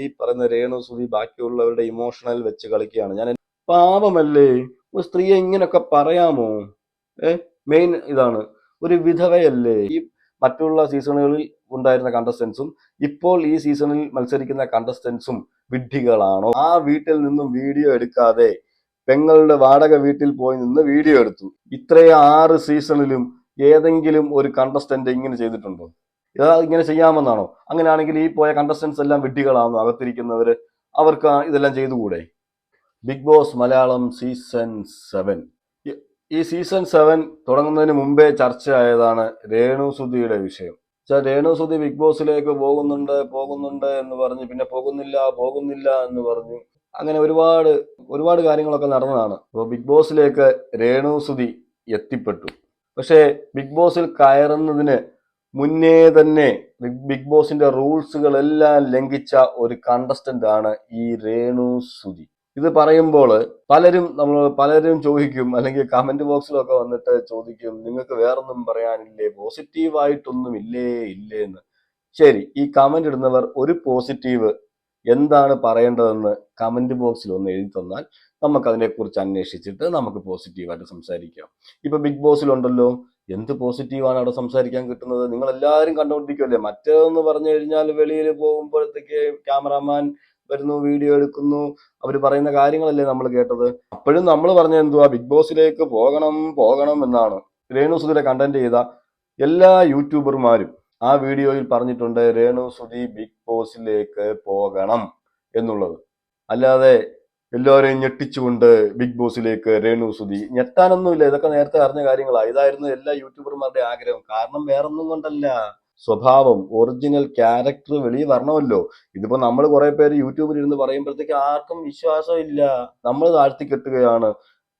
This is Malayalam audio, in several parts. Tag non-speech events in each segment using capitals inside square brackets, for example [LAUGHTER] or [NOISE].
ഈ പറയുന്ന രേണു സുധി ബാക്കിയുള്ളവരുടെ ഇമോഷണൽ വെച്ച് കളിക്കുകയാണ്. ഞാൻ പാപമല്ലേ? ഒരു സ്ത്രീയെ ഇങ്ങനെയൊക്കെ പറയാമോ? ഏ? മെയിൻ ഇതാണ്. ഒരു വിധവയല്ലേ? ഈ മറ്റുള്ള സീസണുകളിൽ ഉണ്ടായിരുന്ന കണ്ടസ്റ്റൻസും ഇപ്പോൾ ഈ സീസണിൽ മത്സരിക്കുന്ന കണ്ടസ്റ്റൻസും വിഡ്ഢികളാണോ? ആ വീട്ടിൽ നിന്നും വീഡിയോ എടുക്കാതെ പെങ്ങളുടെ വാടക വീട്ടിൽ പോയി നിന്ന് വീഡിയോ എടുത്തു. ഇത്രയും ആറ് സീസണിലും ഏതെങ്കിലും ഒരു കണ്ടസ്റ്റന്റ് ഇങ്ങനെ ചെയ്തിട്ടുണ്ടോ? ഇങ്ങനെ ചെയ്യാമെന്നാണോ? അങ്ങനെയാണെങ്കിൽ ഈ പോയ കണ്ടസ്റ്റൻസ് എല്ലാം വിഡ്ഢികളാണോ അകത്തിരിക്കുന്നവർ അവർക്ക് ഇതെല്ലാം ചെയ്തുകൂടെ? Big boss Malayalam season seven ഈ സീസൺ സെവൻ തുടങ്ങുന്നതിന് മുമ്പേ ചർച്ചയായതാണ് രേണു സുധിയുടെ വിഷയം. വെച്ചാൽ രേണു സുധി ബിഗ് ബോസിലേക്ക് പോകുന്നുണ്ട് പോകുന്നുണ്ട് എന്ന് പറഞ്ഞ് പിന്നെ പോകുന്നില്ല പോകുന്നില്ല എന്ന് പറഞ്ഞു അങ്ങനെ ഒരുപാട് ഒരുപാട് കാര്യങ്ങളൊക്കെ നടന്നതാണ്. അപ്പോൾ ബിഗ് ബോസിലേക്ക് രേണു സുധി എത്തിപ്പെട്ടു. പക്ഷേ ബിഗ് ബോസിൽ കയറുന്നതിന് മുന്നേ തന്നെ ബിഗ് ബോസിന്റെ റൂൾസുകളെല്ലാം ലംഘിച്ച ഒരു കണ്ടസ്റ്റന്റ് ആണ് ഈ രേണു സുധി. ഇത് പറയുമ്പോൾ പലരും നമ്മൾ പലരും ചോദിക്കും അല്ലെങ്കിൽ കമന്റ് ബോക്സിലൊക്കെ വന്നിട്ട് ചോദിക്കും നിങ്ങൾക്ക് വേറൊന്നും പറയാനില്ലേ? പോസിറ്റീവായിട്ടൊന്നും ഇല്ലേ ഇല്ലേ എന്ന് ശരി ഈ കമന്റ് ഇടുന്നവർ ഒരു പോസിറ്റീവ് എന്താണ് പറയേണ്ടതെന്ന് കമന്റ് ബോക്സിൽ ഒന്ന് എഴുതി തന്നാൽ നമുക്ക് അതിനെക്കുറിച്ച് അന്വേഷിച്ചിട്ട് നമുക്ക് പോസിറ്റീവായിട്ട് സംസാരിക്കാം. ഇപ്പൊ ബിഗ് ബോസിലുണ്ടല്ലോ എന്ത് പോസിറ്റീവാണ് അവിടെ സംസാരിക്കാൻ കിട്ടുന്നത്? നിങ്ങൾ എല്ലാവരും കണ്ടുകൊണ്ടിരിക്കുമല്ലേ മറ്റേതെന്ന് പറഞ്ഞു കഴിഞ്ഞാൽ വെളിയിൽ പോകുമ്പോഴത്തേക്ക് ക്യാമറാമാൻ വരുന്നു വീഡിയോ എടുക്കുന്നു. അവർ പറയുന്ന കാര്യങ്ങളല്ലേ നമ്മൾ കേട്ടത്? അപ്പോഴും നമ്മൾ പറഞ്ഞ എന്തുവാ? ബിഗ് ബോസിലേക്ക് പോകണം പോകണം എന്നാണ്. രേണു സുധിരെ കണ്ടന്റ് ചെയ്ത എല്ലാ യൂട്യൂബർമാരും ആ വീഡിയോയിൽ പറഞ്ഞിട്ടുണ്ട് രേണു സുധി ബിഗ് ബോസിലേക്ക് പോകണം എന്നുള്ളത്. അല്ലാതെ എല്ലാവരെയും ഞെട്ടിച്ചുകൊണ്ട് ബിഗ് ബോസിലേക്ക് രേണു സുധി. ഞെട്ടാനൊന്നുമില്ല. ഇതൊക്കെ നേരത്തെ അറിഞ്ഞ കാര്യങ്ങളാണ് ഇതായിരുന്നു എല്ലാ യൂട്യൂബർമാരുടെ ആഗ്രഹം. കാരണം വേറൊന്നും കൊണ്ടല്ല. സ്വഭാവം ഒറിജിനൽ ക്യാരക്ടർ വെളിയിൽ വരണമല്ലോ. ഇതിപ്പോ നമ്മൾ കുറെ പേര് യൂട്യൂബിൽ ഇരുന്ന് പറയുമ്പോഴത്തേക്ക് ആർക്കും വിശ്വാസം ഇല്ല നമ്മൾ താഴ്ത്തി കെട്ടുകയാണ്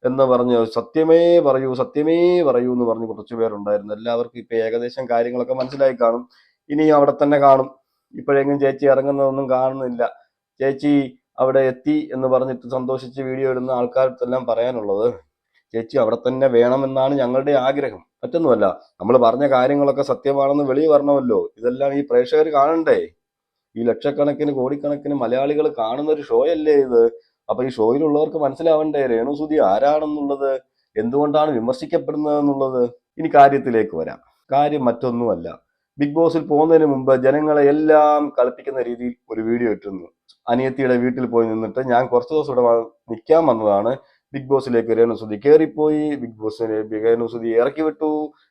എന്ന് പറഞ്ഞ് സത്യമേ പറയൂ സത്യമേ പറയൂ എന്ന് പറഞ്ഞ് കുറച്ചു പേരുണ്ടായിരുന്നു. എല്ലാവർക്കും ഇപ്പൊ ഏകദേശം കാര്യങ്ങളൊക്കെ മനസ്സിലായി കാണും. ഇനി അവിടെ തന്നെ കാണും. ഇപ്പോഴെങ്കിലും ചേച്ചി ഇറങ്ങുന്നതൊന്നും കാണുന്നില്ല. ചേച്ചി അവിടെ എത്തി എന്ന് പറഞ്ഞിട്ട് സന്തോഷിച്ച് വീഡിയോ ഇടുന്ന ആൾക്കാർക്കെല്ലാം പറയാനുള്ളത് ചേച്ചി അവിടെ തന്നെ വേണമെന്നാണ് ഞങ്ങളുടെ ആഗ്രഹം. മറ്റൊന്നുമല്ല നമ്മൾ പറഞ്ഞ കാര്യങ്ങളൊക്കെ സത്യമാണെന്ന് വെളി വരണമല്ലോ. ഇതെല്ലാം ഈ പ്രേക്ഷകർ കാണണ്ടേ? ഈ ലക്ഷക്കണക്കിന് കോടിക്കണക്കിന് മലയാളികൾ കാണുന്ന ഒരു ഷോ അല്ലേ ഇത്? അപ്പൊ ഈ ഷോയിലുള്ളവർക്ക് മനസ്സിലാവണ്ടേ രേണുസുതി ആരാണെന്നുള്ളത്? എന്തുകൊണ്ടാണ് വിമർശിക്കപ്പെടുന്നത് എന്നുള്ളത് ഇനി കാര്യത്തിലേക്ക് വരാം. കാര്യം മറ്റൊന്നുമല്ല. ബിഗ് ബോസിൽ പോകുന്നതിന് മുമ്പ് ജനങ്ങളെ എല്ലാം കളിപ്പിക്കുന്ന രീതിയിൽ ഒരു വീഡിയോ ഇട്ടിരുന്നു. അനിയത്തിയുടെ വീട്ടിൽ പോയി നിന്നിട്ട് ഞാൻ കുറച്ച് ദിവസം ഇവിടെ നിൽക്കാൻ വന്നതാണ്. ബിഗ് ബോസിലേക്ക് രേണുസുതി കയറിപ്പോയി ബിഗ് ബോസിനെ രേണുസുതി ഇറക്കി വിട്ടു.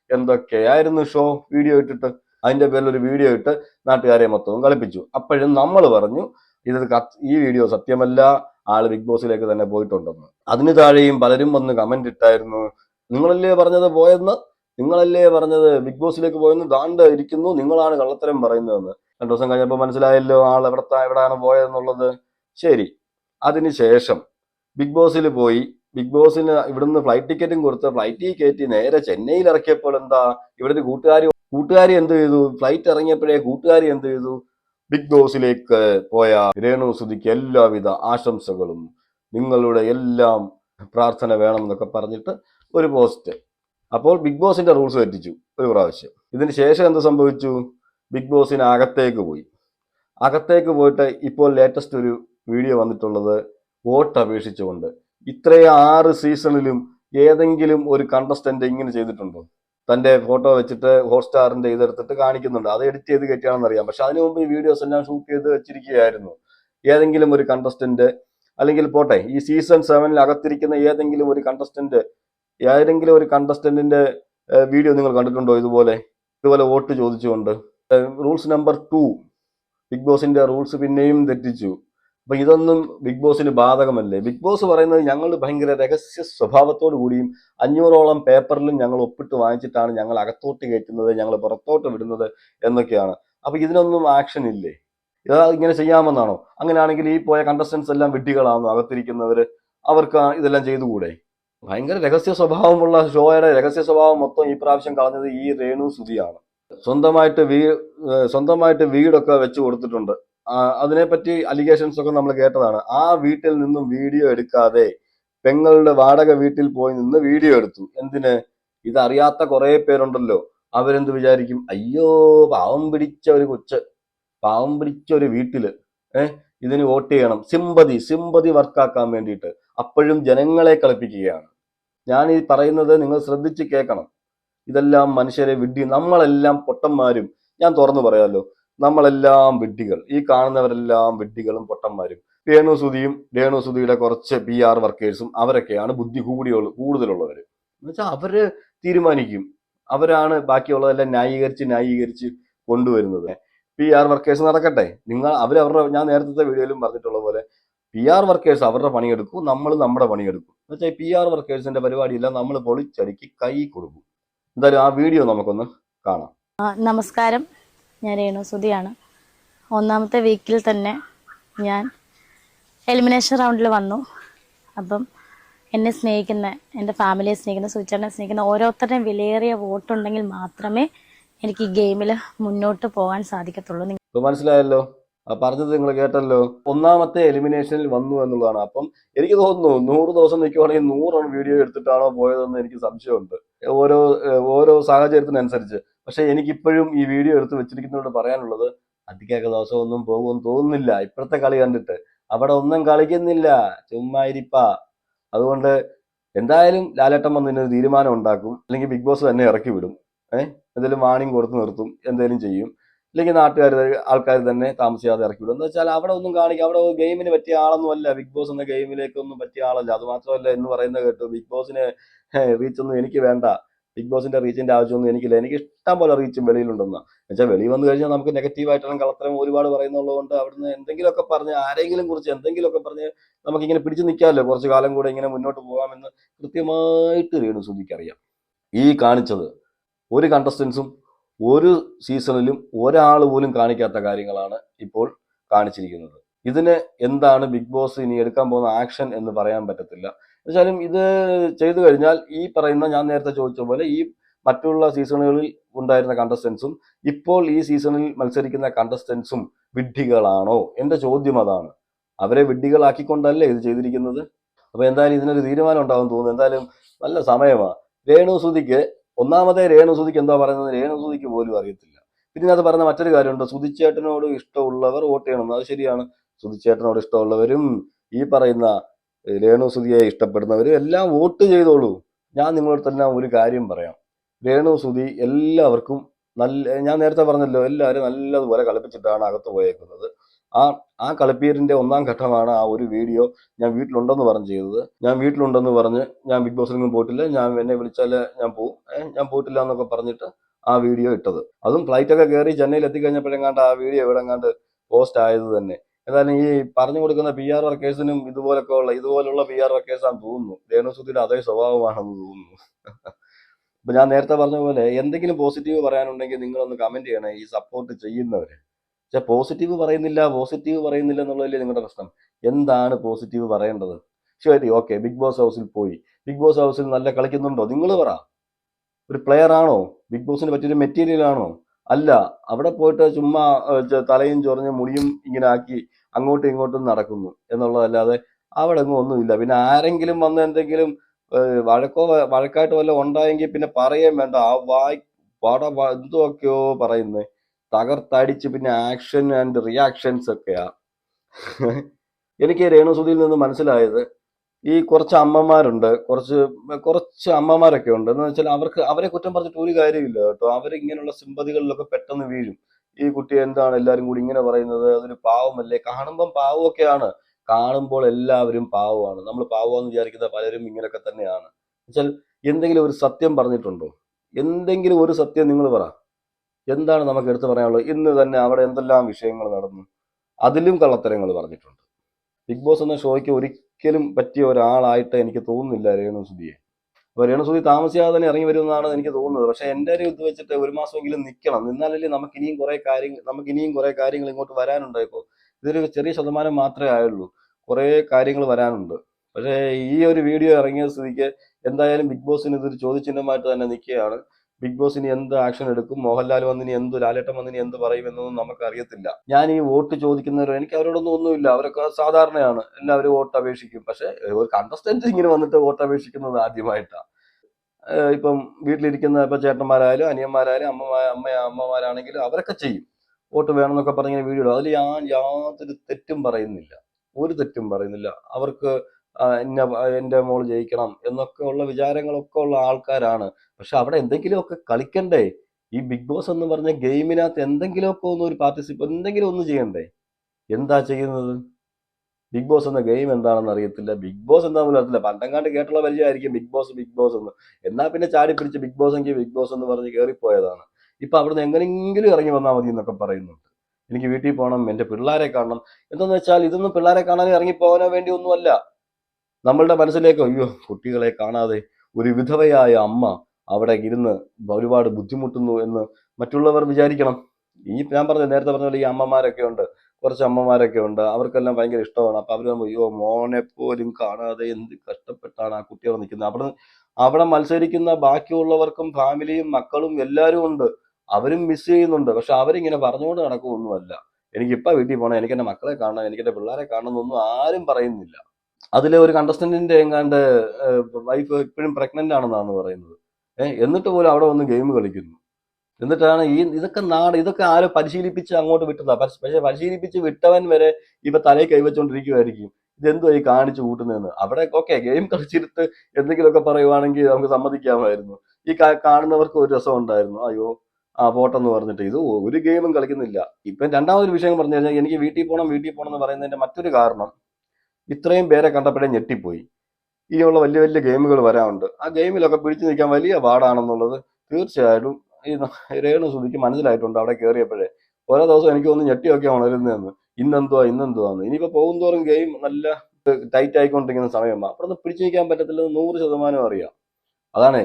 എന്തൊക്കെയായിരുന്നു ഷോ വീഡിയോ ഇട്ടിട്ട്. അതിന്റെ പേരിൽ ഒരു വീഡിയോ ഇട്ട് നാട്ടുകാരെ മൊത്തവും കളിപ്പിച്ചു. അപ്പോഴും നമ്മൾ പറഞ്ഞു ഇത് ഈ വീഡിയോ സത്യമല്ല. ആൾ ബിഗ് ബോസിലേക്ക് തന്നെ പോയിട്ടുണ്ടെന്ന്. അതിന് താഴെയും പലരും വന്ന് കമന്റ് ഇട്ടായിരുന്നു. നിങ്ങളല്ലേ പറഞ്ഞത് പോയെന്ന്? നിങ്ങളല്ലേ പറഞ്ഞത്? ബിഗ് ബോസിലേക്ക് പോയെന്ന് ദാണ്ട് ഇരിക്കുന്നു. നിങ്ങളാണ് കള്ളത്തരം പറയുന്നതെന്ന്. രണ്ടു ദിവസം കഴിഞ്ഞപ്പോൾ മനസ്സിലായല്ലോ ആൾ എവിടത്താ എവിടെയാണ് പോയതെന്നുള്ളത്. ശരി. അതിനുശേഷം ബിഗ് ബോസിൽ പോയി. ബിഗ് ബോസിന് ഇവിടുന്ന് ഫ്ലൈറ്റ് ടിക്കറ്റും കൊടുത്ത് ഫ്ലൈറ്റിൽ കയറ്റി നേരെ ചെന്നൈയിൽ ഇറക്കിയപ്പോൾ എന്താ? ഇവിടുത്തെ കൂട്ടുകാരി കൂട്ടുകാരി എന്ത് ചെയ്തു? ഫ്ലൈറ്റ് ഇറങ്ങിയപ്പോഴേ കൂട്ടുകാരി എന്ത് ചെയ്തു? ബിഗ് ബോസിലേക്ക് പോയ രേണു സുധിക്ക് എല്ലാവിധ ആശംസകളും. നിങ്ങളുടെ എല്ലാം പ്രാർത്ഥന വേണമെന്നൊക്കെ പറഞ്ഞിട്ട് ഒരു പോസ്റ്റ് അപ്പോൾ ബിഗ് ബോസിന്റെ റൂൾസ് തെറ്റിച്ചു ഒരു പ്രാവശ്യം. ഇതിന് ശേഷം എന്ത് സംഭവിച്ചു? ബിഗ് ബോസിന് അകത്തേക്ക് പോയി. അകത്തേക്ക് പോയിട്ട് ഇപ്പോൾ ലേറ്റസ്റ്റ് ഒരു വീഡിയോ വന്നിട്ടുള്ളത് വോട്ട് അപേക്ഷിച്ചുകൊണ്ട്. ഇത്രയും ആറ് സീസണിലും ഏതെങ്കിലും ഒരു കണ്ടസ്റ്റന്റ് ഇങ്ങനെ ചെയ്തിട്ടുണ്ടോ? തന്റെ ഫോട്ടോ വെച്ചിട്ട് ഹോട്ട്സ്റ്റാറിന്റെ ഇതെടുത്തിട്ട് കാണിക്കുന്നുണ്ട്. അത് എഡിറ്റ് ചെയ്ത് കയറ്റിയാണെന്ന് അറിയാം. പക്ഷെ അതിനു മുമ്പ് ഈ വീഡിയോസ് എല്ലാം ഷൂട്ട് ചെയ്ത് വെച്ചിരിക്കുകയായിരുന്നു. ഏതെങ്കിലും ഒരു കണ്ടസ്റ്റന്റ് അല്ലെങ്കിൽ പോട്ടെ ഈ സീസൺ സെവനിൽ അകത്തിരിക്കുന്ന ഏതെങ്കിലും ഒരു കണ്ടസ്റ്റന്റ് ഏതെങ്കിലും ഒരു കണ്ടസ്റ്റന്റിന്റെ വീഡിയോ നിങ്ങൾ കണ്ടിട്ടുണ്ടോ ഇതുപോലെ? ഇതുപോലെ വോട്ട് ചോദിച്ചുകൊണ്ട്. റൂൾസ് നമ്പർ ടു ബിഗ് ബോസിന്റെ റൂൾസ് പിന്നെയും തെറ്റിച്ചു. അപ്പൊ ഇതൊന്നും ബിഗ് ബോസിന് ബാധകമല്ലേ? ബിഗ് ബോസ് പറയുന്നത് ഞങ്ങൾ ഭയങ്കര രഹസ്യ സ്വഭാവത്തോടു കൂടിയും അഞ്ഞൂറോളം പേപ്പറിലും ഞങ്ങൾ ഒപ്പിട്ട് വാങ്ങിച്ചിട്ടാണ് ഞങ്ങൾ അകത്തോട്ട് കയറ്റുന്നത് ഞങ്ങൾ പുറത്തോട്ട് വിടുന്നത് എന്നൊക്കെയാണ്. അപ്പൊ ഇതിനൊന്നും ആക്ഷൻ ഇല്ലേ? ഇത് ഇങ്ങനെ ചെയ്യാമെന്നാണോ? അങ്ങനെയാണെങ്കിൽ ഈ പോയ കണ്ടസ്റ്റൻസ് എല്ലാം വിഡ്ഢികളാണോ അകത്തിരിക്കുന്നവര്. അവർക്ക് ഇതെല്ലാം ചെയ്തുകൂടെ? ഭയങ്കര രഹസ്യ സ്വഭാവമുള്ള ഷോയുടെ രഹസ്യ സ്വഭാവം മൊത്തം ഈ പ്രാവശ്യം കളഞ്ഞത് ഈ രേണു സുധിയാണ്. സ്വന്തമായിട്ട് വീ സ്വന്തമായിട്ട് വീടൊക്കെ വെച്ച് കൊടുത്തിട്ടുണ്ട്. അതിനെപ്പറ്റി അലിഗേഷൻസ് ഒക്കെ നമ്മൾ കേട്ടതാണ്. ആ വീട്ടിൽ നിന്നും വീഡിയോ എടുക്കാതെ പെങ്ങളുടെ വാടക വീട്ടിൽ പോയി നിന്ന് വീഡിയോ എടുത്തു. എന്തിന്? ഇതറിയാത്ത കുറെ പേരുണ്ടല്ലോ. അവരെന്ത് വിചാരിക്കും? അയ്യോ പാവം പിടിച്ച ഒരു കൊച്ച്. പാവം പിടിച്ച ഒരു വീട്ടിൽ. ഏഹ് ഇതിന് വോട്ട് ചെയ്യണം. സിമ്പതി സിമ്പതി വർക്കാക്കാൻ വേണ്ടിയിട്ട്. അപ്പോഴും ജനങ്ങളെ കളിപ്പിക്കുകയാണ്. ഞാൻ ഈ പറയുന്നത് നിങ്ങൾ ശ്രദ്ധിച്ച് കേൾക്കണം. ഇതെല്ലാം മനുഷ്യരെ വിഡ്ഢി നമ്മളെല്ലാം പൊട്ടന്മാരും. ഞാൻ തുറന്നു പറയാമല്ലോ നമ്മളെല്ലാം വിഡ്ഢികൾ. ഈ കാണുന്നവരെല്ലാം വിഡ്ഢികളും പൊട്ടന്മാരും. രേണുസുതിയും രേണുസുതിയുടെ കുറച്ച് പി ആർ വർക്കേഴ്സും അവരൊക്കെയാണ് ബുദ്ധി കൂടിയുള്ള കൂടുതലുള്ളവർ എന്നുവെച്ചാൽ അവർ തീരുമാനിക്കും. അവരാണ് ബാക്കിയുള്ളതെല്ലാം ന്യായീകരിച്ച് ന്യായീകരിച്ച് കൊണ്ടുവരുന്നത്. പി ആർ വർക്കേഴ്സ് നടക്കട്ടെ. നിങ്ങൾ അവരവരുടെ ഞാൻ നേരത്തെ വീഡിയോയിലും പറഞ്ഞിട്ടുള്ള പോലെ പി ആർ വർക്കേഴ്സ് അവരുടെ പണിയെടുക്കും നമ്മൾ നമ്മുടെ പണിയെടുക്കും. എന്ന് വെച്ചാൽ പി ആർ വർക്കേഴ്സിന്റെ പരിപാടിയെല്ലാം നമ്മൾ പൊളിച്ചടുക്കി കൈ കൊടുക്കും. എന്തായാലും ആ വീഡിയോ നമുക്കൊന്ന് കാണാം. നമസ്കാരം. ഞാൻ രേണു സുധിയാണ്. ഒന്നാമത്തെ വീക്കിൽ തന്നെ ഞാൻ എലിമിനേഷൻ റൗണ്ടിൽ വന്നു. അപ്പം എന്നെ സ്നേഹിക്കുന്ന എന്റെ ഫാമിലിയെ സ്നേഹിക്കുന്ന സുചേട്ടനെ സ്നേഹിക്കുന്ന ഓരോരുത്തരുടെയും വിലയേറിയ വോട്ടുണ്ടെങ്കിൽ മാത്രമേ എനിക്ക് ഈ ഗെയിമിൽ മുന്നോട്ട് പോകാൻ സാധിക്കത്തുള്ളൂ. മനസ്സിലായല്ലോ? പറഞ്ഞത് നിങ്ങൾ കേട്ടല്ലോ. ഒന്നാമത്തെ എലിമിനേഷനിൽ വന്നു എന്നുള്ളതാണ്. അപ്പം എനിക്ക് തോന്നുന്നു നൂറ് ദിവസം നിൽക്കുവാണെങ്കിൽ നൂറെണ്ണം വീഡിയോ എടുത്തിട്ടാണോ പോയതെന്ന് എനിക്ക് സംശയമുണ്ട്. ഓരോ ഓരോ സാഹചര്യത്തിനനുസരിച്ച്. പക്ഷെ എനിക്കിപ്പോഴും ഈ വീഡിയോ എടുത്ത് വെച്ചിരിക്കുന്നതോട് പറയാനുള്ളത് അധികമൊക്കെ ദിവസം ഒന്നും പോകുമെന്ന് തോന്നുന്നില്ല. ഇപ്പോഴത്തെ കളി കണ്ടിട്ട്. അവിടെ ഒന്നും കളിക്കുന്നില്ല. ചുമ്മാ ഇരിപ്പാ. അതുകൊണ്ട് എന്തായാലും ലാലേട്ടൻ വന്ന് ഇതിനൊരു തീരുമാനം ഉണ്ടാക്കും. അല്ലെങ്കിൽ ബിഗ് ബോസ് തന്നെ ഇറക്കി വിടും. ഏഹ് എന്തെങ്കിലും വാണിംഗ് കൊടുത്ത് നിർത്തും. എന്തെങ്കിലും ചെയ്യും. അല്ലെങ്കിൽ നാട്ടുകാർ ആൾക്കാർ തന്നെ താമസിയാതെ ഇറക്കി വിടും. എന്ന് വെച്ചാൽ അവിടെ ഒന്നും കാണിക്കുക അവിടെ ഗെയിമിന് പറ്റിയ ആളൊന്നും അല്ല. ബിഗ് ബോസ് എന്ന ഗെയിമിലേക്കൊന്നും പറ്റിയ ആളല്ല. അത് മാത്രമല്ല എന്ന് പറയുന്നത് കേട്ടു ബിഗ് ബോസിന് റീച്ച് ഒന്നും എനിക്ക് വേണ്ട. ബിഗ് ബോസിന്റെ റീച്ചിന്റെ ആവശ്യമൊന്നും എനിക്കില്ല. എനിക്ക് ഇഷ്ടം പോലെ റീച്ചും വെളിയിലുണ്ടെന്ന്. വെച്ചാൽ വെളിയിൽ വന്നു കഴിഞ്ഞാൽ നമുക്ക് നെഗറ്റീവായിട്ടുള്ള കളത്തരം ഒരുപാട് പറയുന്നുള്ളതുകൊണ്ട് അവിടുന്ന് എന്തെങ്കിലുമൊക്കെ പറഞ്ഞ് ആരെങ്കിലും കുറിച്ച് എന്തെങ്കിലുമൊക്കെ പറഞ്ഞ് നമുക്കിങ്ങനെ പിടിച്ചു നിൽക്കാമല്ലോ കുറച്ച് കാലം കൂടെ ഇങ്ങനെ മുന്നോട്ട് പോകാമെന്ന് കൃത്യമായിട്ട് രേണു സുധിക്കറിയാം ഈ കാണിച്ചത് ഒരു കണ്ടസ്റ്റൻസും ഒരു സീസണിലും ഒരാൾ പോലും കാണിക്കാത്ത കാര്യങ്ങളാണ് ഇപ്പോൾ കാണിച്ചിരിക്കുന്നത്. ഇതിന് എന്താണ് ബിഗ് ബോസ് ഇനി എടുക്കാൻ പോകുന്ന ആക്ഷൻ എന്ന് പറയാൻ പറ്റത്തില്ല. എന്നുവെച്ചാലും ഇത് ചെയ്തു കഴിഞ്ഞാൽ ഈ പറയുന്ന ഞാൻ നേരത്തെ ചോദിച്ച പോലെ ഈ മറ്റുള്ള സീസണുകളിൽ ഉണ്ടായിരുന്ന കണ്ടസ്റ്റൻസും ഇപ്പോൾ ഈ സീസണിൽ മത്സരിക്കുന്ന കണ്ടസ്റ്റൻസും വിഡ്ഢികളാണോ? എന്റെ ചോദ്യം അതാണ്. അവരെ വിഡ്ഢികളാക്കിക്കൊണ്ടല്ലേ ഇത് ചെയ്തിരിക്കുന്നത്? അപ്പോൾ എന്തായാലും ഇതിനൊരു തീരുമാനം ഉണ്ടാവും തോന്നുന്നു. എന്തായാലും നല്ല സമയമാണ് രേണുസുതിക്ക് ഒന്നാമത്തെ രേണുസുതിക്ക് എന്താ പറയുന്നത്? രേണു രേണുസുതിക്ക് പോലും അറിയത്തില്ല. പിന്നെ അത് പറയുന്ന മറ്റൊരു കാര്യമുണ്ട്. സുതിച്ചേട്ടനോട് ഇഷ്ടമുള്ളവർ വോട്ട് ചെയ്യണം. അത് ശരിയാണ്. സുതിച്ചേട്ടനോട് ഇഷ്ടമുള്ളവരും ഈ പറയുന്ന രേണു രേണുസുതിയെ ഇഷ്ടപ്പെടുന്നവരും എല്ലാം വോട്ട് ചെയ്തോളൂ. ഞാൻ നിങ്ങളോട് തന്നെ ഒരു കാര്യം പറയാം. രേണു രേണുസുതി എല്ലാവർക്കും നല്ല ഞാൻ നേരത്തെ പറഞ്ഞല്ലോ എല്ലാവരും നല്ലതുപോലെ കളിപ്പിച്ചിട്ടാണ് അകത്ത് പോയേക്കുന്നത്. ആ ആ കളിപ്പീരിന്റെ ഒന്നാം ഘട്ടമാണ് ആ ഒരു വീഡിയോ ഞാൻ വീട്ടിലുണ്ടെന്ന് പറഞ്ഞു ചെയ്തത്. ഞാൻ വീട്ടിലുണ്ടെന്ന് പറഞ്ഞ് ഞാൻ ബിഗ് ബോസിലൊന്നും പോയിട്ടില്ല. ഞാൻ എന്നെ വിളിച്ചാൽ ഞാൻ പോവും. ഞാൻ പോയിട്ടില്ല എന്നൊക്കെ പറഞ്ഞിട്ട് ആ വീഡിയോ ഇട്ടത്. അതും ഫ്ലൈറ്റ് ഒക്കെ കയറി ചെന്നൈയിൽ എത്തിക്കഴിഞ്ഞപ്പോഴെങ്ങാണ്ട് ആ വീഡിയോ എവിടെങ്ങാണ്ട് പോസ്റ്റ് ആയത് തന്നെ. എന്തായാലും ഈ പറഞ്ഞു കൊടുക്കുന്ന പി ആർ വർക്കേഴ്സിനും ഇതുപോലൊക്കെ ഉള്ള ഇതുപോലുള്ള പി ആർ വർക്കേഴ്സാണെന്ന് തോന്നുന്നു. രേണുസുതിയുടെ അതേ സ്വഭാവമാണെന്ന് തോന്നുന്നു. [LAUGHS] അപ്പൊ ഞാൻ നേരത്തെ പറഞ്ഞ പോലെ എന്തെങ്കിലും പോസിറ്റീവ് പറയാനുണ്ടെങ്കിൽ നിങ്ങളൊന്ന് കമന്റ് ചെയ്യണേ. ഈ സപ്പോർട്ട് ചെയ്യുന്നവര്. പക്ഷെ പോസിറ്റീവ് പറയുന്നില്ല പോസിറ്റീവ് പറയുന്നില്ല എന്നുള്ളതല്ലേ നിങ്ങളുടെ പ്രശ്നം. എന്താണ് പോസിറ്റീവ് പറയേണ്ടത്? ശരി ഓക്കെ ബിഗ് ബോസ് ഹൗസിൽ പോയി. ബിഗ് ബോസ് ഹൗസിൽ നല്ല കളിക്കുന്നുണ്ടോ? നിങ്ങൾ പറ. ഒരു പ്ലെയർ ആണോ? ബിഗ് ബോസിന് പറ്റിയൊരു മെറ്റീരിയൽ ആണോ? അല്ല അവിടെ പോയിട്ട് ചുമ്മാ തലയും ചൊറിഞ്ഞ് മുടിയും ഇങ്ങനെ ആക്കി അങ്ങോട്ടും ഇങ്ങോട്ടും നടക്കുന്നു എന്നുള്ളതല്ലാതെ അവിടെ എങ്ങും ഒന്നുമില്ല. പിന്നെ ആരെങ്കിലും വന്ന് എന്തെങ്കിലും വഴക്കോ വഴക്കായിട്ട് വല്ല ഉണ്ടായെങ്കിൽ പിന്നെ പറയേം വേണ്ട. ആ വായ് പാട എന്തൊക്കെയോ പറയുന്നത് തകർത്തടിച്ച് പിന്നെ ആക്ഷൻ ആൻഡ് റിയാക്ഷൻസ് ഒക്കെയാ. എനിക്ക് രേണുസുതിയിൽ നിന്ന് മനസ്സിലായത് ഈ കുറച്ച് അമ്മമാരുണ്ട്. കുറച്ച് കുറച്ച് അമ്മമാരൊക്കെ ഉണ്ട്. എന്ന് വെച്ചാൽ അവർക്ക് അവരെ കുറ്റം പറഞ്ഞിട്ട് ഒരു കാര്യമില്ല കേട്ടോ. അവർ ഇങ്ങനെയുള്ള സിമ്പതികളിലൊക്കെ പെട്ടെന്ന് വീഴും. ഈ കുട്ടി എന്താണ് എല്ലാവരും കൂടി ഇങ്ങനെ പറയുന്നത്? അതൊരു പാവമല്ലേ? കാണുമ്പം പാവമൊക്കെയാണ്. കാണുമ്പോൾ എല്ലാവരും പാവമാണ്. നമ്മൾ പാവമെന്ന് വിചാരിക്കുന്ന പലരും ഇങ്ങനെയൊക്കെ തന്നെയാണ്. വെച്ചാൽ എന്തെങ്കിലും ഒരു സത്യം പറഞ്ഞിട്ടുണ്ടോ? എന്തെങ്കിലും ഒരു സത്യം നിങ്ങൾ പറ. എന്താണ് നമുക്ക് എടുത്തു പറയാനുള്ളത്? ഇന്ന് തന്നെ അവിടെ എന്തെല്ലാം വിഷയങ്ങൾ നടന്നു? അതിലും കള്ളത്തരങ്ങൾ പറഞ്ഞിട്ടുണ്ട്. ബിഗ് ബോസ് എന്ന ഷോയ്ക്ക് ഒരിക്കലും പറ്റിയ ഒരാളായിട്ട് എനിക്ക് തോന്നുന്നില്ല രേണുസുതിയെ അപ്പൊ രേണുസുതി താമസിയാതെ തന്നെ ഇറങ്ങി വരുമെന്നാണ് എനിക്ക് തോന്നുന്നത്. പക്ഷെ എന്റെ ഒരു ഇത് വെച്ചിട്ട് ഒരു മാസമെങ്കിലും നിൽക്കണം. നിന്നാലല്ലേ നമുക്ക് ഇനിയും കുറെ കാര്യങ്ങൾ നമുക്ക് ഇനിയും കുറെ കാര്യങ്ങൾ ഇങ്ങോട്ട് വരാനുണ്ട്. ഇപ്പോൾ ഇതൊരു ചെറിയ ശതമാനം മാത്രമേ ആയുള്ളൂ. കുറെ കാര്യങ്ങൾ വരാനുണ്ട്. പക്ഷേ ഈ ഒരു വീഡിയോ ഇറങ്ങിയ സ്ഥിതിക്ക് എന്തായാലും ബിഗ് ബോസിന് ഇതൊരു ചോദ്യചിഹ്നമായിട്ട് തന്നെ നിൽക്കുകയാണ്. ബിഗ് ബോസ് ഇനി എന്ത് ആക്ഷൻ എടുക്കും? മോഹൻലാൽ വന്നിനി എന്ത് ലാലേട്ടൻ വന്നിനി എന്ത് പറയും എന്നൊന്നും നമുക്ക് അറിയത്തില്ല ഞാൻ ഈ വോട്ട് ചോദിക്കുന്നവരോ എനിക്ക് അവരോടൊന്നും ഒന്നുമില്ല. അവരൊക്കെ സാധാരണയാണ്. എല്ലാവരും വോട്ട് അപേക്ഷിക്കും. പക്ഷെ ഒരു കണ്ടസ്റ്റന്റ് ഇങ്ങനെ വന്നിട്ട് വോട്ട് അപേക്ഷിക്കുന്നത് ആദ്യമായിട്ടാണ് ഇപ്പം വീട്ടിലിരിക്കുന്ന ഇപ്പം ചേട്ടന്മാരായാലും അനിയന്മാരായാലും അമ്മ അമ്മ അമ്മമാരാണെങ്കിലും അവരൊക്കെ ചെയ്യും. വോട്ട് വേണമെന്നൊക്കെ പറഞ്ഞ വീഡിയോ അതിൽ ഞാൻ യാതൊരു തെറ്റും പറയുന്നില്ല. ഒരു തെറ്റും പറയുന്നില്ല. അവർക്ക് എന്നെ എന്റെ മോൾ ജയിക്കണം എന്നൊക്കെ ഉള്ള വിചാരങ്ങളൊക്കെ ഉള്ള ആൾക്കാരാണ്. പക്ഷെ അവിടെ എന്തെങ്കിലുമൊക്കെ കളിക്കണ്ടേ? ഈ ബിഗ് ബോസ് എന്ന് പറഞ്ഞ ഗെയിമിനകത്ത് എന്തെങ്കിലുമൊക്കെ ഒന്ന് ഒരു പാർട്ടിസിപ്പേറ്റ് എന്തെങ്കിലും ഒന്ന് ചെയ്യണ്ടേ? എന്താ ചെയ്യുന്നത്? ബിഗ് ബോസ് എന്ന ഗെയിം എന്താണെന്ന് അറിയത്തില്ല. ബിഗ് ബോസ് എന്താണെന്ന് അറിയത്തില്ല. പണ്ടങ്ങാണ്ട് കേട്ടുള്ള പരിചയമായിരിക്കും ബിഗ് ബോസ് ബിഗ് ബോസ് എന്ന്. എന്നാൽ പിന്നെ ചാടി പിടിച്ച് ബിഗ് ബോസ് എങ്കിൽ ബിഗ് ബോസ് എന്ന് പറഞ്ഞ് കയറിപ്പോയതാണ് ഇപ്പൊ അവിടുന്ന് എങ്ങനെയെങ്കിലും ഇറങ്ങി വന്നാൽ മതി എന്നൊക്കെ പറയുന്നുണ്ട്. എനിക്ക് വീട്ടിൽ പോകണം എന്റെ പിള്ളേരെ കാണണം. എന്തെന്ന് വെച്ചാൽ ഇതൊന്നും പിള്ളേരെ കാണാൻ ഇറങ്ങി പോകാനോ വേണ്ടി ഒന്നുമല്ല. നമ്മളുടെ മനസ്സിലേക്ക് അയ്യോ കുട്ടികളെ കാണാതെ ഒരു വിധവയായ അമ്മ അവിടെ ഇരുന്ന് ഒരുപാട് ബുദ്ധിമുട്ടുന്നു എന്ന് മറ്റുള്ളവർ വിചാരിക്കണം. ഈ ഞാൻ പറഞ്ഞ നേരത്തെ പറഞ്ഞ പോലെ ഈ അമ്മമാരൊക്കെ ഉണ്ട്. കുറച്ച് അമ്മമാരൊക്കെ ഉണ്ട്. അവർക്കെല്ലാം ഭയങ്കര ഇഷ്ടമാണ്. അപ്പൊ അവർ അയ്യോ മോനെ പോലും കാണാതെ എന്ത് കഷ്ടപ്പെട്ടാണ് ആ കുട്ടികൾ നിൽക്കുന്നത്? അവിടെ അവിടെ മത്സരിക്കുന്ന ബാക്കിയുള്ളവർക്കും ഫാമിലിയും മക്കളും എല്ലാവരും ഉണ്ട്. അവരും മിസ് ചെയ്യുന്നുണ്ട്. പക്ഷെ അവരിങ്ങനെ പറഞ്ഞുകൊണ്ട് നടക്കുമൊന്നുമല്ല എനിക്ക് ഇപ്പൊ വീട്ടിൽ പോകണം എനിക്ക് എന്റെ മക്കളെ കാണണം എനിക്ക് എന്റെ പിള്ളേരെ കാണണം എന്നൊന്നും ആരും പറയുന്നില്ല. അതിലെ ഒരു കണ്ടസ്റ്റന്റിന്റെ എങ്ങാണ്ട് വൈഫ് ഇപ്പോഴും പ്രഗ്നന്റ് ആണെന്നാണ് പറയുന്നത്. എന്നിട്ട് പോലും അവിടെ വന്ന് ഗെയിം കളിക്കുന്നു. എന്നിട്ടാണ് ഈ ഇതൊക്കെ നാട് ഇതൊക്കെ ആരോ പരിശീലിപ്പിച്ച് അങ്ങോട്ട് വിട്ടതാ. പക്ഷെ പരിശീലിപ്പിച്ച് വിട്ടവൻ വരെ ഇപ്പൊ തലയിൽ കൈവച്ചോണ്ടിരിക്കുമായിരിക്കും ഇതെന്തോ ഈ കാണിച്ചു കൂട്ടുന്നതെന്ന്. അവിടെ ഓക്കെ ഗെയിം കളിച്ചിരുത്ത് എന്തെങ്കിലുമൊക്കെ പറയുവാണെങ്കിൽ നമുക്ക് സമ്മതിക്കാമായിരുന്നു. ഈ കാണുന്നവർക്ക് ഒരു രസം ഉണ്ടായിരുന്നു. അയ്യോ ആ പോട്ടെന്ന് പറഞ്ഞിട്ട്. ഇത് ഒരു ഗെയിമും കളിക്കുന്നില്ല. ഇപ്പം രണ്ടാമതൊരു വിഷയം പറഞ്ഞു കഴിഞ്ഞാൽ എനിക്ക് വീട്ടിൽ പോകണം വീട്ടിൽ പോകണം എന്ന് പറയുന്നതിന്റെ മറ്റൊരു കാരണം ഇത്രയും പേരെ കണ്ടപ്പോഴേ ഞെട്ടിപ്പോയി. ഇനിയുള്ള വലിയ വലിയ ഗെയിമുകൾ വരാനുണ്ട് ആ ഗെയിമിലൊക്കെ പിടിച്ചു നിൽക്കാൻ വലിയ പാടാണെന്നുള്ളത് തീർച്ചയായിട്ടും ഈ രേണു സുധിക്ക് മനസ്സിലായിട്ടുണ്ട് അവിടെ കയറിയപ്പോഴേ ഓരോ ദിവസം എനിക്ക് ഒന്ന് ഞെട്ടിയൊക്കെ ഉണരുന്നതെന്ന്. ഇന്നെന്തുവാ ഇന്നെന്തുവാന്ന്. ഇനിയിപ്പോ പോകുന്തോറും ഗെയിം നല്ല ടൈറ്റ് ആയിക്കൊണ്ടിരിക്കുന്ന സമയമാണ് അവിടെ പിടിച്ചു നിൽക്കാൻ പറ്റത്തില്ലെന്ന് നൂറ് ശതമാനം അറിയാം. അതാണ്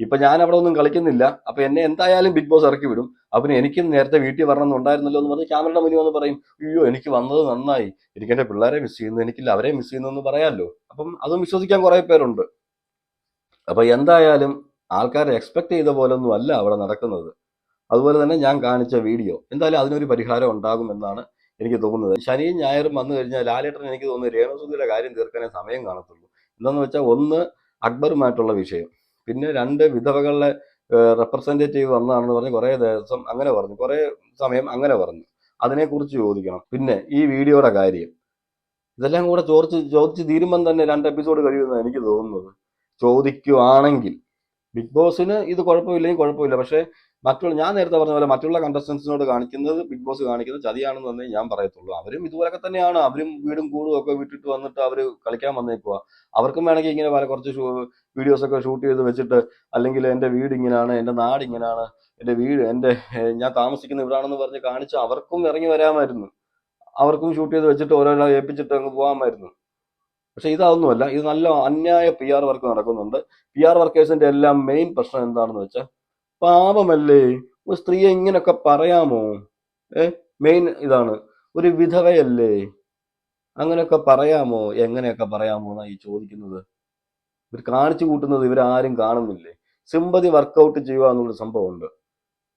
ഇപ്പൊ ഞാൻ അവിടെ ഒന്നും കളിക്കുന്നില്ല. അപ്പൊ എന്നെ എന്തായാലും ബിഗ് ബോസ് ഇറക്കി വിടും. അപ്പൊ എനിക്കും നേരത്തെ വീട്ടിൽ വരണം ഉണ്ടായിരുന്നല്ലോ എന്ന് പറഞ്ഞ് ക്യാമറയുടെ മുന്നിൽ വന്ന് പറയും അയ്യോ എനിക്ക് വന്നത് നന്നായി. എനിക്ക് എന്റെ പിള്ളേരെ മിസ് ചെയ്യുന്നു. എനിക്കില്ല അവരെ മിസ് ചെയ്യുന്നു എന്ന് പറയാമല്ലോ. അപ്പം അതും വിശ്വസിക്കാൻ കുറെ പേരുണ്ട്. അപ്പൊ എന്തായാലും ആൾക്കാരെ എക്സ്പെക്ട് ചെയ്ത പോലെ ഒന്നും അല്ല അവിടെ നടക്കുന്നത്. അതുപോലെ തന്നെ ഞാൻ കാണിച്ച വീഡിയോ. എന്തായാലും അതിനൊരു പരിഹാരം ഉണ്ടാകുമെന്നാണ് എനിക്ക് തോന്നുന്നത്. ശനിയും ഞായറും വന്നു കഴിഞ്ഞാൽ ലാലേട്ടൻ എനിക്ക് തോന്നുന്നു രേണുസുദിയുടെ കാര്യം തീർക്കാനേ സമയം കാണത്തുള്ളൂ. എന്താന്ന് വെച്ചാൽ ഒന്ന് അക്ബറുമായിട്ടുള്ള വിഷയം. പിന്നെ രണ്ട് വിധവകളുടെ റെപ്രസെന്റേറ്റീവ് വന്നതാണെന്ന് പറഞ്ഞ് കുറേ ദിവസം അങ്ങനെ പറഞ്ഞു. കുറേ സമയം അങ്ങനെ പറഞ്ഞു. അതിനെക്കുറിച്ച് ചോദിക്കണം. പിന്നെ ഈ വീഡിയോയുടെ കാര്യം. ഇതെല്ലാം കൂടെ ചോദിച്ച് ചോദിച്ച് തീരുമ്പം തന്നെ രണ്ട് എപ്പിസോഡ് കഴിയുമെന്നാണ് എനിക്ക് തോന്നുന്നത്. ചോദിക്കുവാണെങ്കിൽ. ബിഗ് ബോസിന് ഇത് കുഴപ്പമില്ലെങ്കിൽ കുഴപ്പമില്ല. പക്ഷേ മറ്റുള്ള ഞാൻ നേരത്തെ പറഞ്ഞ പോലെ മറ്റുള്ള കണ്ടസ്റ്റൻസിനോട് കാണിക്കുന്നത് ബിഗ് ബോസ് കാണിക്കുന്നത് ചതിയാണെന്ന് തന്നെ ഞാൻ പറയത്തുള്ളൂ. അവരും ഇതുപോലൊക്കെ തന്നെയാണ്. അവരും വീടും കൂടും ഒക്കെ വിട്ടിട്ട് വന്നിട്ട് അവർ കളിക്കാൻ വന്നേക്കുക അവർക്കും വേണമെങ്കിൽ ഇങ്ങനെ പല കുറച്ച് വീഡിയോസ് ഒക്കെ ഷൂട്ട് ചെയ്ത് വെച്ചിട്ട് അല്ലെങ്കിൽ എന്റെ വീട് ഇങ്ങനെയാണ് എന്റെ നാട് ഇങ്ങനെയാണ് എന്റെ വീട് എന്റെ ഞാൻ താമസിക്കുന്ന ഇവിടാണെന്ന് പറഞ്ഞ് കാണിച്ച് അവർക്കും ഇറങ്ങി വരാമായിരുന്നു. അവർക്കും ഷൂട്ട് ചെയ്ത് വെച്ചിട്ട് ഓരോരോ ഏൽപ്പിച്ചിട്ട് അങ്ങ് പോകാമായിരുന്നു. പക്ഷെ ഇതൊന്നുമല്ല. ഇത് നല്ല അന്യായ പി ആർ വർക്ക് നടക്കുന്നുണ്ട്. പി ആർ വർക്കേഴ്സിന്റെ എല്ലാം മെയിൻ പ്രശ്നം എന്താണെന്ന് വെച്ചാൽ പാപമല്ലേ? ഒരു സ്ത്രീയെ ഇങ്ങനെയൊക്കെ പറയാമോ? ഏ? മെയിൻ ഇതാണ്. ഒരു വിധവയല്ലേ? അങ്ങനെയൊക്കെ പറയാമോ? എങ്ങനെയൊക്കെ പറയാമോ എന്നാ ഈ ചോദിക്കുന്നത്. ഇവർ കാണിച്ചു കൂട്ടുന്നത് ഇവരാരും കാണുന്നില്ലേ? സിമ്പതി വർക്കൗട്ട് ചെയ്യുക എന്നുള്ള സംഭവമുണ്ട്.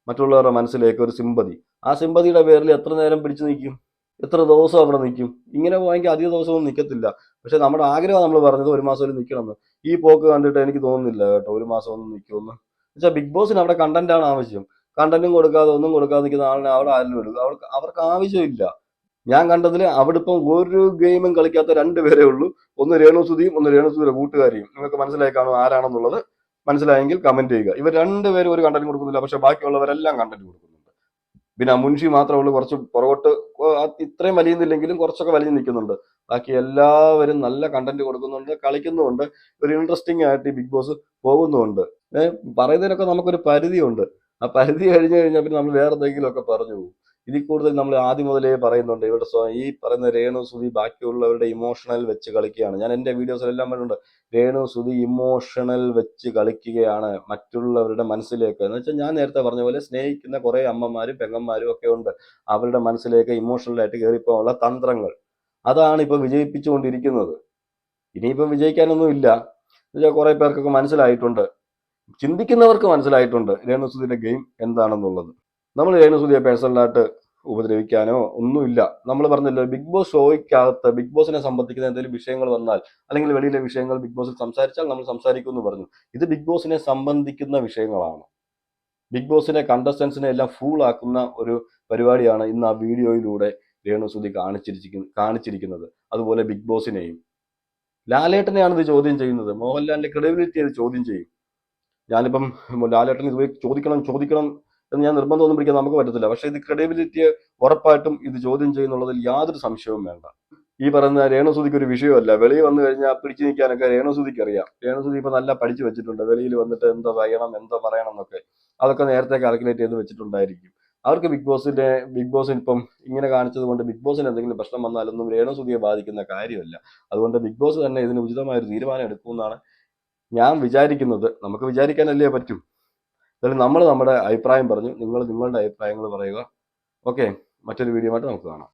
മറ്റുള്ളവരുടെ മനസ്സിലേക്ക് ഒരു സിമ്പതി. ആ സിമ്പതിയുടെ പേരിൽ എത്ര നേരം പിടിച്ചു നിൽക്കും? എത്ര ദിവസം അവിടെ നിൽക്കും? ഇങ്ങനെ പോയെങ്കിൽ അധിക ദിവസമൊന്നും നിൽക്കത്തില്ല. പക്ഷെ നമ്മുടെ ആഗ്രഹം നമ്മൾ പറഞ്ഞത് ഒരു മാസം ഒരു നിൽക്കണമെന്ന്. ഈ പോക്ക് കണ്ടിട്ട് എനിക്ക് തോന്നുന്നില്ല കേട്ടോ. ഒരു മാസം ഒന്നും നിൽക്കുമെന്ന്. വെച്ചാൽ ബിഗ് ബോസിന് അവിടെ കണ്ടന്റ് ആണ് ആവശ്യം. കണ്ടന്റും കൊടുക്കാതെ ഒന്നും കൊടുക്കാതെ നിൽക്കുന്ന ആളിനെ അവിടെ ആരും എടുക്കും അവർക്ക് അവർക്ക് ആവശ്യമില്ല. ഞാൻ കണ്ടതിൽ അവിടെ ഇപ്പം ഒരു ഗെയിമും കളിക്കാത്ത രണ്ട് പേരേ ഉള്ളൂ. ഒന്ന് രേണുസുതിയും ഒന്ന് രേണുസുതിയുടെ കൂട്ടുകാരിയും. നിങ്ങൾക്ക് മനസ്സിലായി കാണും ആരാണെന്നുള്ളത്. മനസ്സിലായെങ്കിൽ കമന്റ് ചെയ്യുക. ഇവർ രണ്ടുപേരും ഒരു കണ്ടന്റ് കൊടുക്കുന്നില്ല പക്ഷെ ബാക്കിയുള്ളവരെല്ലാം കണ്ടന്റ് കൊടുക്കുന്നുണ്ട് പിന്നെ അമുൻഷി മുൻഷി മാത്രമേ ഉള്ളൂ. കുറച്ച് പുറകോട്ട് ഇത്രയും വലിയുന്നില്ലെങ്കിലും കുറച്ചൊക്കെ വലിഞ്ഞു നിൽക്കുന്നുണ്ട്. ബാക്കി എല്ലാവരും നല്ല കണ്ടന്റ് കൊടുക്കുന്നുണ്ട് കളിക്കുന്നുമുണ്ട്. ഒരു ഇൻട്രസ്റ്റിംഗ് ആയിട്ട് ഈ ബിഗ് ബോസ് പോകുന്നുമുണ്ട്. ഏഹ് പറയുന്നതിനൊക്കെ നമുക്കൊരു പരിധിയുണ്ട്. ആ പരിധി കഴിഞ്ഞു കഴിഞ്ഞാൽ പിന്നെ നമ്മൾ വേറെ എന്തെങ്കിലുമൊക്കെ പറഞ്ഞു പോകും. ഇതിൽ കൂടുതൽ നമ്മൾ ആദ്യം മുതലേ പറയുന്നുണ്ട്. സ്വ- ഈ പറയുന്ന രേണു സുധി ബാക്കിയുള്ളവരുടെ ഇമോഷണൽ വെച്ച് കളിക്കുകയാണ്. ഞാൻ എന്റെ വീഡിയോസിലെല്ലാം പറഞ്ഞിട്ടുണ്ട്. രേണു സുധി ഇമോഷണൽ വെച്ച് കളിക്കുകയാണ് മറ്റുള്ളവരുടെ മനസ്സിലേക്ക്. എന്ന് വെച്ചാൽ ഞാൻ നേരത്തെ പറഞ്ഞ പോലെ സ്നേഹിക്കുന്ന കുറെ അമ്മമാരും പെങ്ങന്മാരും ഒക്കെ ഉണ്ട്. അവരുടെ മനസ്സിലേക്ക് ഇമോഷണലായിട്ട് കയറിപ്പോകാനുള്ള തന്ത്രങ്ങൾ. അതാണ് ഇപ്പൊ വിജയിപ്പിച്ചുകൊണ്ടിരിക്കുന്നത്. ഇനിയിപ്പം വിജയിക്കാനൊന്നും ഇല്ല. എന്നുവെച്ചാൽ കുറെ പേർക്കൊക്കെ മനസ്സിലായിട്ടുണ്ട്. ചിന്തിക്കുന്നവർക്ക് മനസ്സിലായിട്ടുണ്ട് രേണു സുധിന്റെ ഗെയിം എന്താണെന്നുള്ളത്. നമ്മൾ രേണുസുതിയെ പേഴ്സണലായിട്ട് ഉപദ്രവിക്കാനോ ഒന്നുമില്ല. നമ്മൾ പറഞ്ഞല്ലോ ബിഗ് ബോസ് ഷോയ്ക്കകത്ത് ബിഗ് ബോസിനെ സംബന്ധിക്കുന്ന എന്തെങ്കിലും വിഷയങ്ങൾ വന്നാൽ അല്ലെങ്കിൽ വെളിയിലെ വിഷയങ്ങൾ ബിഗ് ബോസിൽ സംസാരിച്ചാൽ നമ്മൾ സംസാരിക്കും എന്ന് പറഞ്ഞു. ഇത് ബിഗ് ബോസിനെ സംബന്ധിക്കുന്ന വിഷയങ്ങളാണ്. ബിഗ് ബോസിനെ കണ്ടസ്റ്റൻസിനെ എല്ലാം ഫൂൾ ആക്കുന്ന ഒരു പരിപാടിയാണ് ഇന്ന് ആ വീഡിയോയിലൂടെ രേണുസുതി കാണിച്ചിരിക്കുന്ന കാണിച്ചിരിക്കുന്നത്. അതുപോലെ ബിഗ് ബോസിനെയും ലാലേട്ടനെയാണ് ഇത് ചോദ്യം ചെയ്യുന്നത്. മോഹൻലാലിന്റെ ക്രെഡിബിലിറ്റി അത് ചോദ്യം ചെയ്യും. ഞാനിപ്പം ലാലേട്ടൻ ഇത് ചോദിക്കണം ചോദിക്കണം എന്ന് ഞാൻ നിർബന്ധമൊന്നും പിടിക്കാൻ നമുക്ക് പറ്റത്തില്ല. പക്ഷേ ഇത് ക്രെഡിബിലിറ്റി ഉറപ്പായിട്ടും ഇത് ചോദ്യം ചെയ്യുന്നുള്ളതിൽ യാതൊരു സംശയവും വേണ്ട. ഈ പറയുന്ന രേണുസുതിക്ക് ഒരു വിഷയമല്ല. വെളിയിൽ വന്നു കഴിഞ്ഞാൽ പിടിച്ചു നിൽക്കാനൊക്കെ രേണുസുതിക്ക് അറിയാം. രേണുസുതി ഇപ്പൊ നല്ല പഠിച്ചു വെച്ചിട്ടുണ്ട്. വെളിയിൽ വന്നിട്ട് എന്താ പറയണം എന്താ പറയണം എന്നൊക്കെ അതൊക്കെ നേരത്തെ കാൽക്കുലേറ്റ് ചെയ്ത് വെച്ചിട്ടുണ്ടായിരിക്കും. അവർക്ക് ബിഗ് ബോസിന്റെ ബിഗ് ബോസിന് ഇപ്പം ഇങ്ങനെ കാണിച്ചത് കൊണ്ട് ബിഗ് ബോസിന് എന്തെങ്കിലും പ്രശ്നം വന്നാലൊന്നും രേണുസുതിയെ ബാധിക്കുന്ന കാര്യമല്ല. അതുകൊണ്ട് ബിഗ് ബോസ് തന്നെ ഇതിന് ഉചിതമായ ഒരു തീരുമാനം എടുക്കുമെന്നാണ് ഞാൻ വിചാരിക്കുന്നത്. നമുക്ക് വിചാരിക്കാനല്ലേ പറ്റൂ. എന്തായാലും നമ്മൾ നമ്മുടെ അഭിപ്രായം പറഞ്ഞു. നിങ്ങൾ നിങ്ങളുടെ അഭിപ്രായങ്ങൾ പറയുക. ഓക്കെ. മറ്റൊരു വീഡിയോ ആയിട്ട് നമുക്ക് കാണാം.